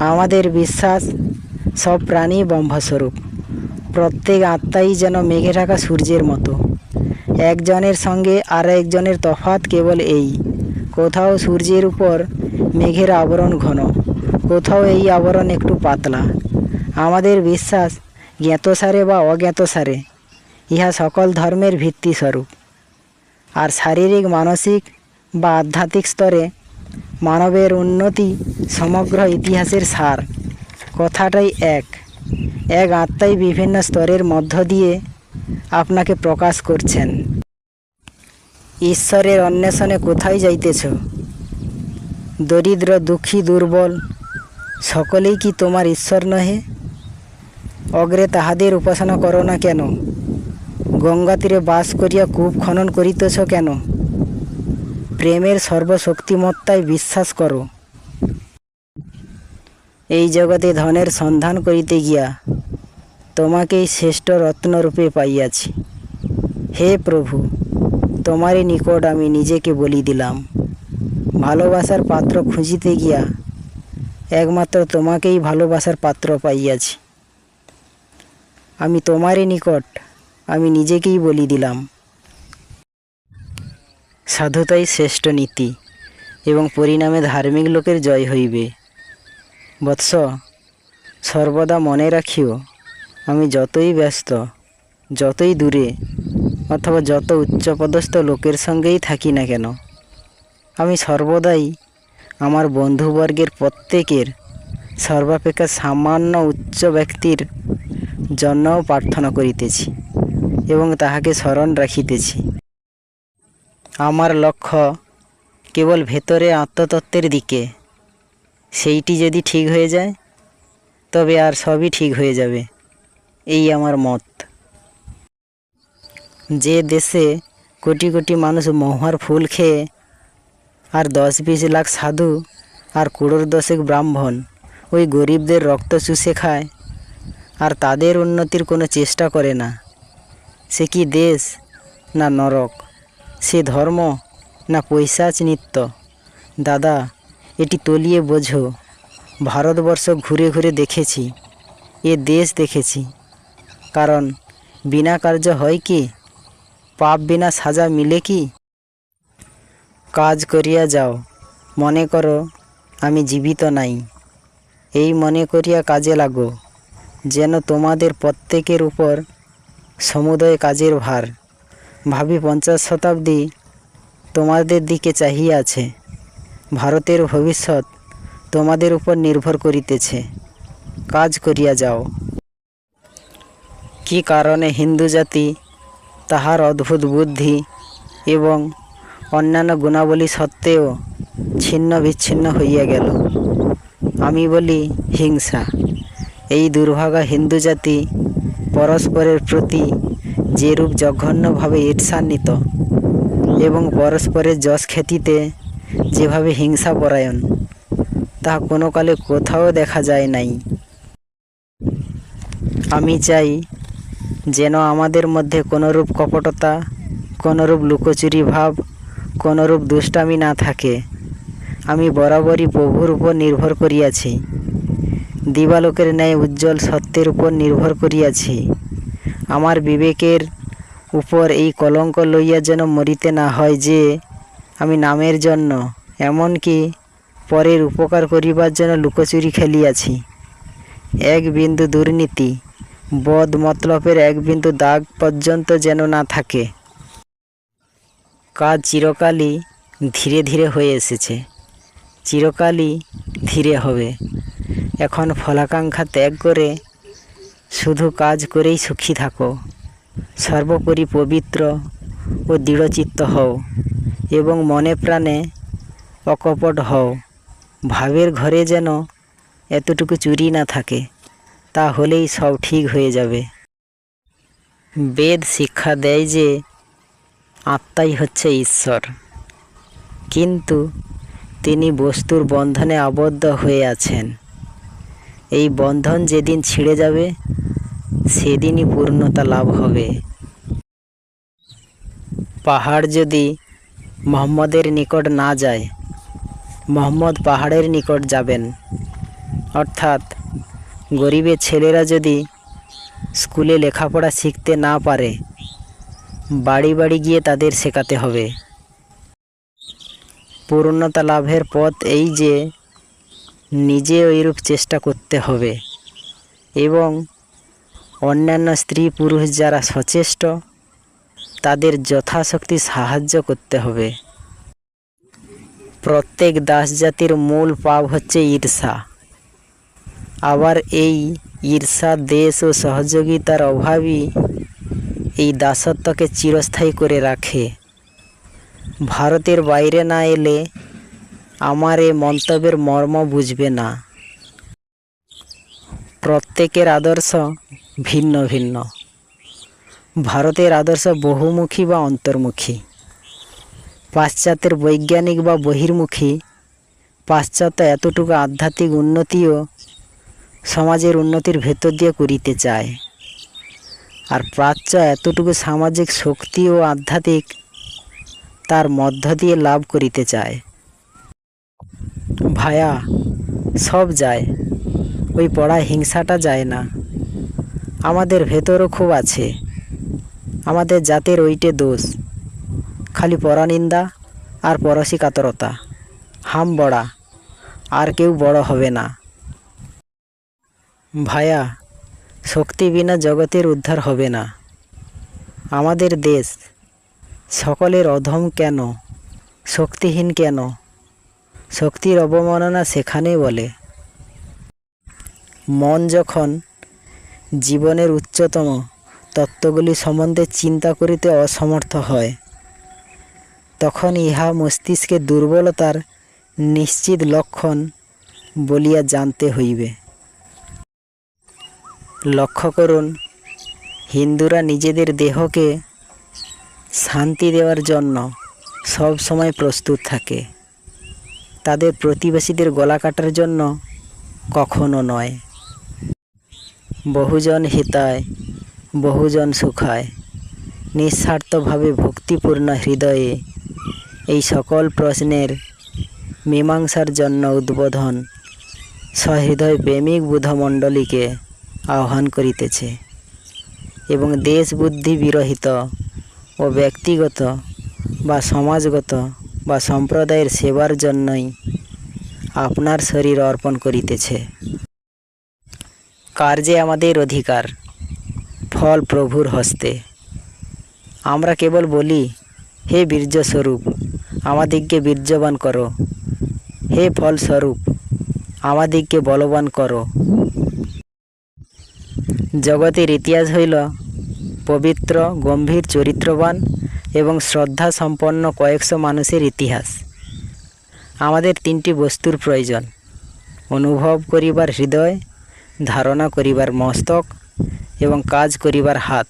আমাদের বিশ্বাস, সব প্রাণী ব্রহ্মস্বরূপ। প্রত্যেক আত্মাই যেন মেঘে ঢাকা সূর্যের মতো। একজনের সঙ্গে আর একজনের তফাৎ কেবল এই। কোথাও সূর্যের উপর মেঘের আবরণ ঘন, কোথাও এই আবরণ একটু পাতলা। আমাদের বিশ্বাস জ্ঞাতসারে বা অজ্ঞাতসারে, ইহা সকল ধর্মের ভিত্তিস্বরূপ। আর শারীরিক, মানসিক বা আধ্যাত্মিক স্তরে মানবের উন্নতি সমগ্র ইতিহাসের সার। কথাটাই এক। এক আত্মাই বিভিন্ন স্তরের মধ্য দিয়ে আপনাকে প্রকাশ করছেন। ঈশ্বরের অন্বেষণে কোথায় যাইতেছ? দরিদ্র, দুঃখী, দুর্বল, সকলেই কি তোমার ঈশ্বর নহে? অগ্রে তাহাদের উপাসনা করো না কেন? গঙ্গা তীরে বাস করিয়া কূপ খনন করিতেছ কেন? প্রেমের সর্বশক্তিমত্তায় বিশ্বাস করো। এই জগতে ধনের সন্ধান করিতে গিয়া তোমাকেই শ্রেষ্ঠ রত্নরূপে পাইয়াছি। হে প্রভু, তোমারই নিকট আমি নিজেকে বলি দিলাম। ভালোবাসার পাত্র খুঁজিতে গিয়া একমাত্র তোমাকেই ভালোবাসার পাত্র পাইয়াছি। আমি তোমারই নিকট আমি নিজেকেই বলি দিলাম। সাধুতাই শ্রেষ্ঠ নীতি এবং পরিণামে ধার্মিক লোকের জয় হইবে। বৎস, সর্বদা মনে রাখিও, আমি যতই ব্যস্ত, যতই দূরে, অথবা যত উচ্চপদস্থ লোকের সঙ্গেই থাকি না কেন, আমি সর্বদাই আমার বন্ধুবর্গের প্রত্যেকের সর্বাপেক্ষা সামান্য উচ্চ ব্যক্তির জন্যও প্রার্থনা করিতেছি এবং তাহাকে স্মরণ রাখিতেছি। আমার লক্ষ্য কেবল ভেতরে আত্মতত্ত্বের দিকে। সেইটি যদি ঠিক হয়ে যায়, তবে আর সবই ঠিক হয়ে যাবে। এই আমার মত। যে দেশে কোটি কোটি মানুষ মহুয়ার ফুল খেয়ে, আর দশ বিশ লাখ সাধু আর কুড়োর দশেক ব্রাহ্মণ ওই গরিবদের রক্ত চুষে খায়, আর তাদের উন্নতির কোনো চেষ্টা করে না, সে কি দেশ না নরক? সে ধর্ম না পৈশাচ নিত্য। দাদা, এটি তলিয়ে বোঝো। ভারতবর্ষ ঘুরে ঘুরে দেখেছি, এ দেশ দেখেছি। কারণ বিনা কার্য হয় কি? পাপ বিনা সাজা মিলে কি? কাজ করিয়া যাও, মনে করো আমি জীবিত নাই। এই মনে করিয়া কাজে লাগো, যেন তোমাদের প্রত্যেকের উপর সমুদয় কাজের ভার। ভাবি পঞ্চাশ শতাব্দী তোমাদের দিকে চাহিয়া আছে ভারতের ভবিষ্যৎ তোমাদের উপর নির্ভর করিতেছে। কাজ করিয়া যাও। কি কারণে হিন্দু জাতি তাহার অদ্ভুত বুদ্ধি এবং অন্যান্য গুণাবলী সত্ত্বেও ছিন্ন বিচ্ছিন্ন হইয়া গেল? আমি বলি, হিংসা। এই দুর্ভাগা হিন্দু জাতি পরস্পরের প্রতি যেরূপ জঘন্যভাবে ঈর্ষান্বিত এবং পরস্পরের যশ খ্যাতিতে যেভাবে হিংসাপরায়ণ তাহা কোনো কালে কোথাও দেখা যায় নাই। আমি চাই যেন আমাদের মধ্যে কোনোরূপ কপটতা, কোনোরূপ লুকোচুরি ভাব, কোনোরূপ দুষ্টামি না থাকে। আমি বরাবরই প্রভুর উপর নির্ভর করিয়াছি। দিবালোকের ন্যায় উজ্জ্বল সত্যের উপর নির্ভর করিয়াছি। আমার বিবেকের উপর এই কলঙ্ক লইয়া যেন মরিতে না হয় যে আমি নামের জন্য, এমনকি পরের উপকার করিবার জন্য লুকোচুরি খেলিয়াছি। এক বিন্দু দুর্নীতি, বদ মতলবের এক বিন্দু দাগ পর্যন্ত যেন না থাকে। কাজ চিরকালই ধীরে ধীরে হয়ে এসেছে। চিরকালই ধীরে হবে। এখন ফলাকাঙ্ক্ষা ত্যাগ করে শুধু কাজ করেই সুখী থাকো। সর্বোপরি পবিত্র ও দৃঢ়চিত্ত হও এবং মনে প্রাণে অকপট হও। ভাবের ঘরে যেন এতটুকু চুরি না থাকে তাহলেই সব ঠিক হয়ে যাবে। বেদ শিক্ষা দেয় যে আত্মাই হচ্ছে ঈশ্বর। কিন্তু তিনি বস্তুর বন্ধনে আবদ্ধ হয়ে আছেন। এই বন্ধন যেদিন ছিঁড়ে যাবে, সেদিনই পূর্ণতা লাভ হবে। পাহাড় যদি মোহাম্মদের নিকট না যায়, মোহাম্মদ পাহাড়ের নিকট যাবেন। অর্থাৎ গরিবের ছেলেরা যদি স্কুলে লেখাপড়া শিখতে না পারে, বাড়ি বাড়ি গিয়ে তাদের শেখাতে হবে। পূর্ণতা লাভের পথ এই যে নিজে ওইরূপ চেষ্টা করতে হবে। এবং অন্যান্য স্ত্রী পুরুষ যারা সচেষ্ট, তাদের যথাশক্তি সাহায্য করতে হবে। প্রত্যেক দাস জাতির মূল পাপ হচ্ছে ঈর্ষা। আবার এই ঈর্ষা, দেশ ও সহযোগিতার অভাবই এই দাসত্বকে চিরস্থায়ী করে রাখে। ভারতের বাইরে না এলে আমার এ মন্তব্যের মর্ম বুঝবে না। প্রত্যেকের আদর্শ ভিন্ন ভিন্ন। ভারতের আদর্শ বহুমুখী বা অন্তর্মুখী। পাশ্চাত্যের বৈজ্ঞানিক বা বহির্মুখী। পাশ্চাত্য এতটুকু আধ্যাত্মিক উন্নতিও সমাজের উন্নতির ভেতর দিয়ে করিতে চায়। আর প্রাচ্য এতটুকু সামাজিক শক্তি ও আধ্যাত্মিক, তার মধ্য দিয়ে লাভ করিতে চায়। ভায়া, সব যায়। ওই পড়া হিংসাটা যায় না। আমাদের ভেতরও খুব আছে। আমাদের জাতের ওইটে দোষ। খালি পরানিন্দা আর পরশি কাতরতা। হাম বড়া, আর কেউ বড় হবে না। ভায়া, শক্তি বিনা জগতের উদ্ধার হবে না। আমাদের দেশ, সকলের অধম কেন? শক্তিহীন কেন? শক্তির অবমাননা সেখানে বলে। মন যখন জীবনের উচ্চতম, তত্ত্বগুলি সম্বন্ধে চিন্তা করিতে অসমর্থ হয়, তখন ইহা মস্তিষ্কে দুর্বলতার নিশ্চিত লক্ষণ বলিয়া জানতে হইবে। লক্ষ্য করুন, হিন্দুরা নিজেদের দেহকে শান্তি দেওয়ার জন্য সব সময় প্রস্তুত থাকে। তাদের প্রতিবেশীদের গলা কাটার জন্য কখনো নয়। বহুজন হিতায়, বহুজন সুখায়, নিঃস্বার্থভাবে ভক্তিপূর্ণ হৃদয়ে এই সকল প্রশ্নের মীমাংসার জন্য উদ্বোধন সহৃদয় প্রেমিক বুধমণ্ডলীকে আহ্বান করিতেছে এবং দেশ বুদ্ধি বিরহিত ও ব্যক্তিগত বা সমাজগত বা সম্প্রদায়ের সেবার জন্যই আপনার শরীর অর্পণ করিতেছে। কার্যে আমাদের অধিকার, ফল প্রভুর হস্তে। আমরা কেবল বলি, হে বীর্যস্বরূপ, আমাদিগকে বীর্যবান করো। হে ফলস্বরূপ, আমাদিগকে বলবান করো। জগতের ইতিহাস হইল পবিত্র, গম্ভীর, চরিত্রবান এবং শ্রদ্ধা সম্পন্ন কয়েকশো মানুষের ইতিহাস। আমাদের তিনটি বস্তুর প্রয়োজন। অনুভব করিবার হৃদয়, ধারণা করিবার মস্তক এবং কাজ করিবার হাত।